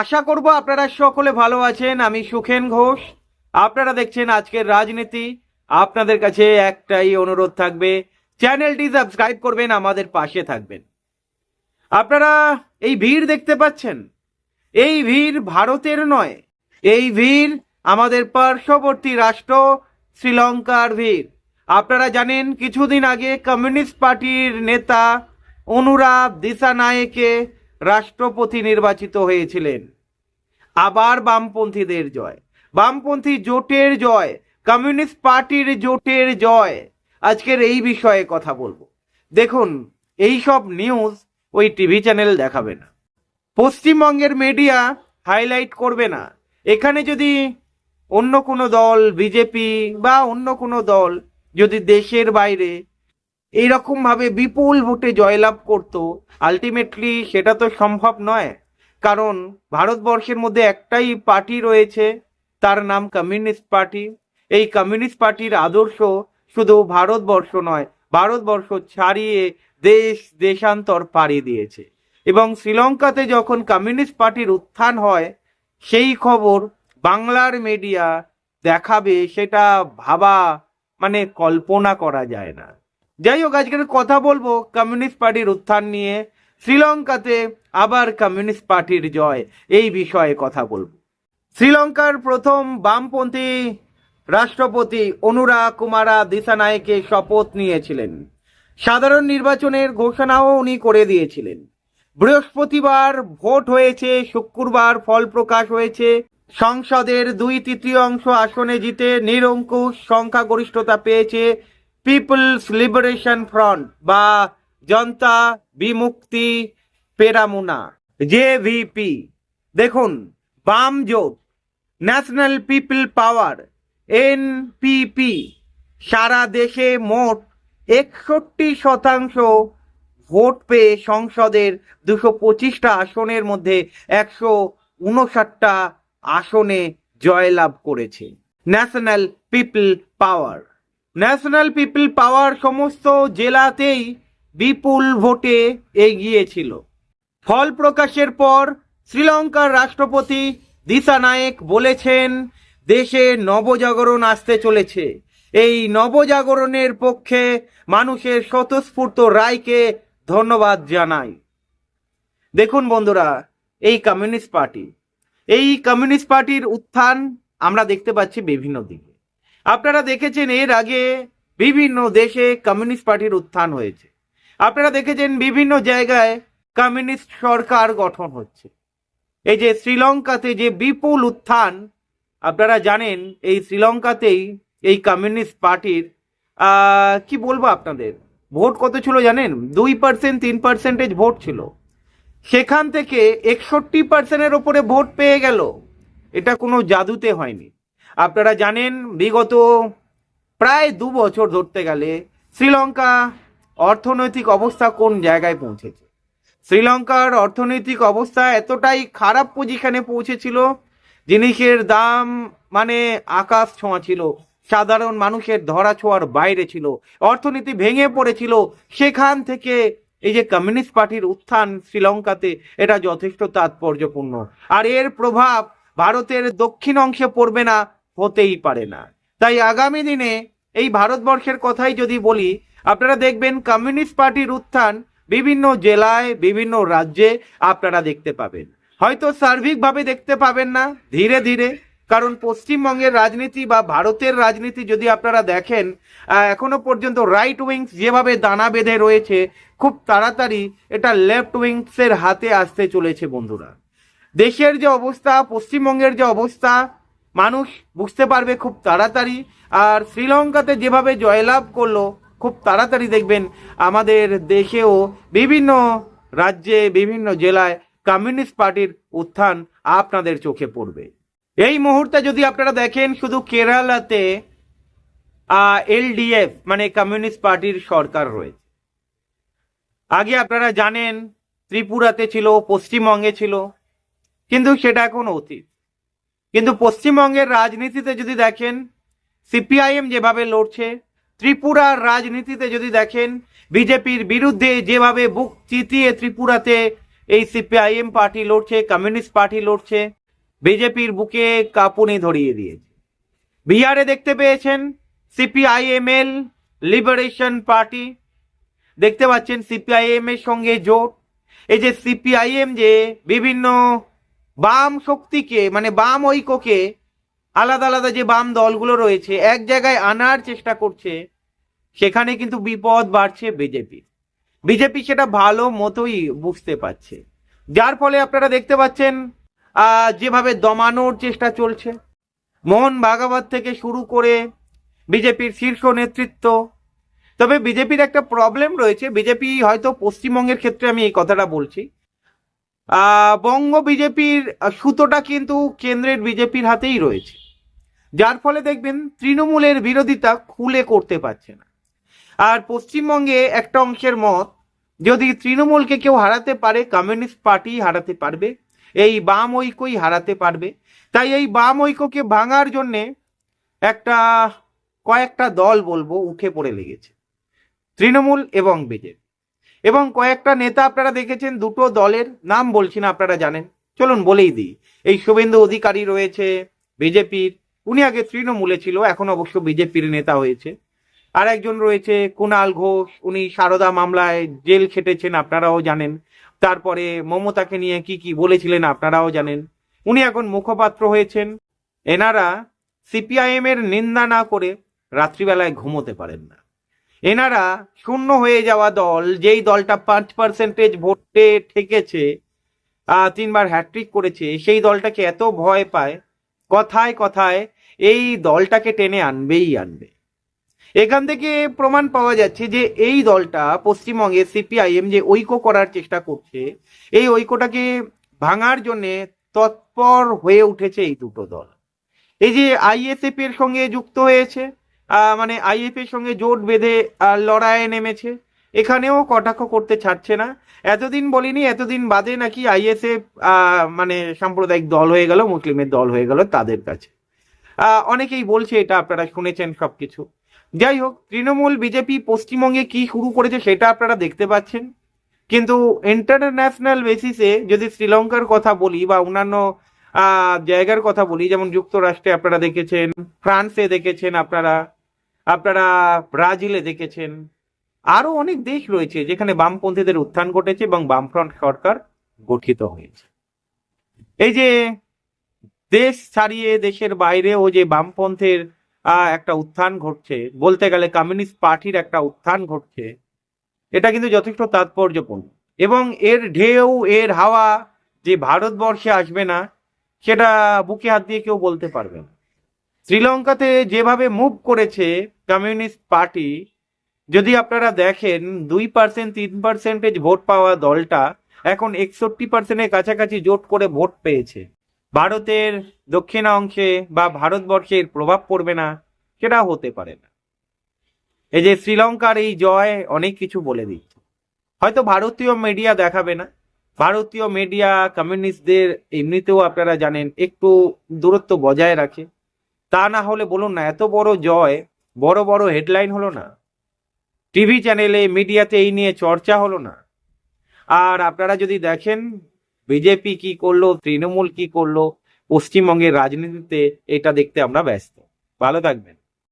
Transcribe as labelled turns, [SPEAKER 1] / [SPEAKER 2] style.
[SPEAKER 1] আশা করব আপনারা সকলে ভালো আছেন, আমি সুখেন ঘোষ। আপনারা দেখছেন আজকের রাজনীতি। আপনাদের কাছে একটাই অনুরোধ থাকবে, চ্যানেলটি সাবস্ক্রাইব করবেন, আমাদের পাশে থাকবেন। আপনারা এই ভিড় দেখতে পাচ্ছেন? এই ভিড় ভারতের নয়, এই ভিড় আমাদের পার্শ্ববর্তী রাষ্ট্র শ্রীলঙ্কার ভিড়। আপনারা জানেন, কিছুদিন আগে কমিউনিস্ট পার্টির নেতা অনুরাগ দিশানায়েকে রাষ্ট্রপতি নির্বাচিত হয়েছিলেন। আবার বামপন্থীদের জয়। বামপন্থী জোটের জয়, কমিউনিস্ট পার্টির জোটের জয়। আজকের এই বিষয়ে কথা বলব। দেখুন, এই সব নিউজ ওই টিভি চ্যানেল দেখাবে না। পশ্চিমবঙ্গের মিডিয়া হাইলাইট করবে না। এখানে যদি অন্য কোনো দল, বিজেপি বা অন্য কোনো দল যদি দেশের বাইরে এইরকম ভাবে বিপুল ভোটে জয়লাভ করত আলটিমেটলি সেটা তো সম্ভব নয়। কারণ ভারতবর্ষের মধ্যে একটাই পার্টি রয়েছে, তার নাম কমিউনিস্ট পার্টি। এই কমিউনিস্ট পার্টির আদর্শ শুধু ভারতবর্ষ নয়, ভারতবর্ষ ছাড়িয়ে দেশ, দেশান্তর পাড়ি দিয়েছে। এবং শ্রীলঙ্কাতে যখন কমিউনিস্ট পার্টির উত্থান হয়, সেই খবর বাংলার মিডিয়া দেখাবে, সেটা ভাবা মানে কল্পনা করা যায় না। যাই হোক আজকের কথা বলব কমিউনিস্ট পার্টির উত্থান নিয়ে। শ্রীলঙ্কাতে আবার কমিউনিস্ট পার্টির জয়, এই বিষয়ে কথা বলব। শ্রীলঙ্কার প্রথম বামপন্থী রাষ্ট্রপতি অনুরা কুমারা দিসানায়কে শপথ নিয়েছিলেন। সাধারণ নির্বাচনের ঘোষণাও উনি করে দিয়েছিলেন। বৃহস্পতিবার ভোট হয়েছে, শুক্রবার ফল প্রকাশ হয়েছে। সংসদের দুই তৃতীয়াংশ আসনে জিতে নিরঙ্কুশ সংখ্যাগরিষ্ঠতা পেয়েছে পিপলস লিবারেশন ফ্রন্ট বা জনতা বিমুক্তি পেরামুনা জেভিপি দেখুন, বাম জোট ন্যাশনাল পিপল পাওয়ার এনপিপি সারা দেশে মোট একষট্টি শতাংশ ভোট পেয়ে সংসদের দুশো পঁচিশটা আসনের মধ্যে একশো উনষাটটা আসনে জয়লাভ করেছে। National people power national people power সমস্ত জেলাতেই বিপুল ভোটে এগিয়েছিল। ফল প্রকাশের পর শ্রীলঙ্কার রাষ্ট্রপতি দিসানায়েক বলেছেন, দেশে নবজাগরণ আসতে চলেছে। এই নবজাগরণের পক্ষে মানুষের স্বতঃস্ফূর্ত রায়কে ধন্যবাদ জানাই। দেখুন বন্ধুরা, এই কমিউনিস্ট পার্টি। এই কমিউনিস্ট পার্টির উত্থান আমরা দেখতে পাচ্ছি বিভিন্ন দিকে। আপনারা দেখেছেন এর আগে বিভিন্ন দেশে কমিউনিস্ট পার্টির উত্থান হয়েছে। আপনারা দেখেছেন বিভিন্ন জায়গায় কমিউনিস্ট সরকার গঠন হচ্ছে। এই যে শ্রীলঙ্কাতে যে বিপুল উত্থান, আপনারা জানেন এই শ্রীলঙ্কাতেই এই কমিউনিস্ট পার্টির কি বলব আপনাদের? ভোট কত ছিল জানেন? দুই পার্সেন্ট তিন পার্সেন্টেজ ভোট ছিল। সেখান থেকে একষট্টি পার্সেন্টের ওপরে ভোট পেয়ে গেল। এটা কোনো জাদুতে হয়নি। আপনারা জানেন, বিগত প্রায় দু বছর ধরতে গেলে শ্রীলঙ্কা অর্থনৈতিক অবস্থা কোন জায়গায় পৌঁছেছে? শ্রীলঙ্কার অর্থনৈতিক অবস্থা এতটাই খারাপ পজিশনে পৌঁছেছিল, জিনিসের দাম মানে আকাশ ছোঁয়া ছিল, সাধারণ মানুষের ধরা ছোঁয়ার বাইরে ছিল, অর্থনীতি ভেঙে পড়েছিল, সেখান থেকে এই যে কমিউনিস্ট পার্টির উত্থান শ্রীলঙ্কাতে, এটা যথেষ্ট তাৎপর্যপূর্ণ। আর এর প্রভাব ভারতের দক্ষিণ অংশে পড়বে না হতেই পারে না। তাই আগামী দিনে এই ভারতবর্ষের কথাই যদি বলি, আপনারা দেখবেন কমিউনিস্ট পার্টির উত্থান বিভিন্ন জেলায়, বিভিন্ন রাজ্যে আপনারা দেখতে পাবেন। হয়তো সার্বিকভাবে দেখতে পাবেন না ধীরে ধীরে, কারণ পশ্চিমবঙ্গের রাজনীতি বা ভারতের রাজনীতি যদি আপনারা দেখেন এখনও পর্যন্ত রাইট উইংস যেভাবে দানা বেঁধে রয়েছে, খুব তাড়াতাড়ি এটা লেফট উইংসের হাতে আসতে চলেছে বন্ধুরা। দেশের যে অবস্থা, পশ্চিমবঙ্গের যে অবস্থা মানুষ বুঝতে পারবে খুব তাড়াতাড়ি। আর শ্রীলঙ্কাতে যেভাবে জয়লাভ করল, খুব তাড়াতাড়ি দেখবেন আমাদের দেশেও বিভিন্ন রাজ্যে, বিভিন্ন জেলায় কমিউনিস্ট পার্টির উত্থান আপনাদের চোখে পড়বে। এই মুহূর্তে যদি আপনারা দেখেন শুধু কেরালাতে এলডিএফ মানে কমিউনিস্ট পার্টির সরকার রয়েছে। আগে আপনারা জানেন, ত্রিপুরাতে ছিল, পশ্চিমবঙ্গে ছিল, কিন্তু সেটা এখন অতীত। কিন্তু পশ্চিমবঙ্গের রাজনীতিতে যদি দেখেন, সিপিআইএম যেভাবে লড়ছে ত্রিপুরার রাজনীতিতে যদি দেখেন, বিজেপির বিরুদ্ধে যেভাবে বুক চিতিয়ে ত্রিপুরাতে এই সিপিআইএম পার্টি লড়ছে, কমিউনিস্ট পার্টি লড়ছে, বিজেপির বুকে কাঁপুনি ধরিয়ে দিয়েছে। বিহারে দেখতে পেয়েছেন সিপিআইএমএল লিবারেশন পার্টি। দেখতে পাচ্ছেন সিপিআইএম এর সঙ্গে জোট। এই যে সিপিআইএম যে বিভিন্ন বাম শক্তিকে মানে বাম ঐক্যকে আলাদা আলাদা যে বাম দলগুলো রয়েছে, এক জায়গায় আনার চেষ্টা করছে, সেখানে কিন্তু বিপদ বাড়ছে বিজেপি। বিজেপি সেটা ভালো মতোই বুঝতে পারছে। যার ফলে আপনারা দেখতে পাচ্ছেন যেভাবে দমানোর চেষ্টা চলছে। মোহন ভাগাবত থেকে শুরু করে বিজেপির শীর্ষ নেতৃত্ব। তবে বিজেপির একটা প্রবলেম রয়েছে। বিজেপি হয়তো পশ্চিমবঙ্গের ক্ষেত্রে আমি এই কথাটা বলছি। বঙ্গ বিজেপির সুতোটা কিন্তু কেন্দ্রের বিজেপির হাতেই রয়েছে। যার ফলে দেখবেন তৃণমূলের বিরোধিতা খুলে করতে পারছে না। আর পশ্চিমবঙ্গে একটা অংশের মত, যদি তৃণমূলকে কেউ হারাতে পারে, কমিউনিস্ট পার্টি হারাতে পারবে, এই বাম ঐক্যই হারাতে পারবে। তাই এই বাম ঐক্যকে ভাঙার জন্যে একটা কয়েকটা দল বলব উঠে পড়ে লেগেছে। তৃণমূল এবং বিজেপি। এবং কয়েকটা নেতা আপনারা দেখেছেন, দুটো দলের নাম বলছি না আপনারা জানেন। চলুন বলেই দিই, এই শুভেন্দু অধিকারী রয়েছে বিজেপির, উনি আগে তৃণমূলে ছিল, এখন অবশ্য বিজেপির নেতা হয়েছে। আর একজন রয়েছে কুণাল ঘোষ, উনি সারদা মামলায় জেল খেটেছেন, আপনারাও জানেন। তারপরে মমতাকে নিয়ে কি কি বলেছিলেন, আপনারাও জানেন। উনি এখন মুখপাত্র হয়েছেন। এনারা সিপিআইএম এর নিন্দা না করে রাত্রিবেলায় ঘুমোতে পারেন না। এনারা শূন্য হয়ে যাওয়া দল, যেই দলটা পাঁচ পার্সেন্টেজ ভোটে ঠেকেছে তিনবার হ্যাট্রিক করেছে, সেই দলটাকে এত ভয় পায়, কথায় কথায় এই দলটাকে টেনে আনবেই আনবে। এখান থেকে প্রমাণ পাওয়া যাচ্ছে যে এই দলটা পশ্চিমবঙ্গে সিপিআইএম যে ঐক্য করার চেষ্টা করছে, এই ঐক্যটাকে ভাঙার জন্য তৎপর হয়ে উঠেছে এই দুটো দল। এই যে আইএসএফ এর সঙ্গে যুক্ত হয়েছে মানে আইএফ এর সঙ্গে জোট বেঁধে লড়াইয়ে নেমেছে। এখানেও কটাক্ষ করতে ছাড়ছে না। এতদিন বলিনি, এতদিন বাদে নাকি আইএসএফ মানে সাম্প্রদায়িক দল হয়ে গেল, মুসলিমের দল হয়ে গেল তাদের কাছে। অনেকেই বলছে এটা আপনারা শুনেছেন সবকিছু। যাই হোক, তৃণমূল, বিজেপি, পশ্চিমবঙ্গে কি শুরু করেছে সেটা আপনারা দেখতে পাচ্ছেন। কিন্তু ইন্টারন্যাশনাল বেসিসে যদি শ্রীলঙ্কার কথা বলি বা অন্যান্য জায়গার কথা বলি, যেমন যুক্তরাষ্ট্রে আপনারা দেখেছেন, ফ্রান্সে দেখেছেন আপনারা আপনারা ব্রাজিলে দেখেছেন, আরও অনেক দেশ রয়েছে যেখানে বামপন্থীদের উত্থান ঘটেছে এবং বামফ্রন্ট সরকার গঠিত হয়েছে। এই যে দেশ ছাড়িয়ে দেশের বাইরেও যে বামপন্থের একটা উত্থান ঘটছে, বলতে গেলে কমিউনিস্ট পার্টির একটা উত্থান ঘটছে, এটা কিন্তু যথেষ্ট তাৎপর্যপূর্ণ। এবং এর ঢেউ, এর হাওয়া যে ভারতবর্ষে আসবে না সেটা বুকে হাত দিয়ে কেউ বলতে পারবে না। শ্রীলঙ্কাতে যেভাবে মুভ করেছে কমিউনিস্ট পার্টি যদি আপনারা দেখেন, দুই পার্সেন্ট তিন পার্সেন্টেজ ভোট পাওয়া দলটা এখন একষট্টি পার্সেন্টের কাছাকাছি জোট করে ভোট পেয়েছে। ভারতের দক্ষিণ অংশে বা ভারতবর্ষের প্রভাব পড়বে না, সেটা হতে পারে না। এই যে শ্রীলঙ্কার এই জয় অনেক কিছু বলে দিচ্ছে। হয়তো ভারতীয় মিডিয়া দেখাবে না ভারতীয় মিডিয়া কমিউনিস্টদের এমনিতেও আপনারা জানেন, একটু দূরত্ব বজায় রাখে। তা না হলে বলুন না, এত বড় জয়, বড় বড় হেডলাইন হলো না। টিভি চ্যানেলে মিডিয়াতে এই নিয়ে চর্চা হলো না। আর আপনারা যদি দেখেন বিজেপি কি করল, তৃণমূল কি করল, পশ্চিমবঙ্গের রাজনীতিতে এটা দেখতে আমরা ব্যস্ত। ভালো থাকবেন।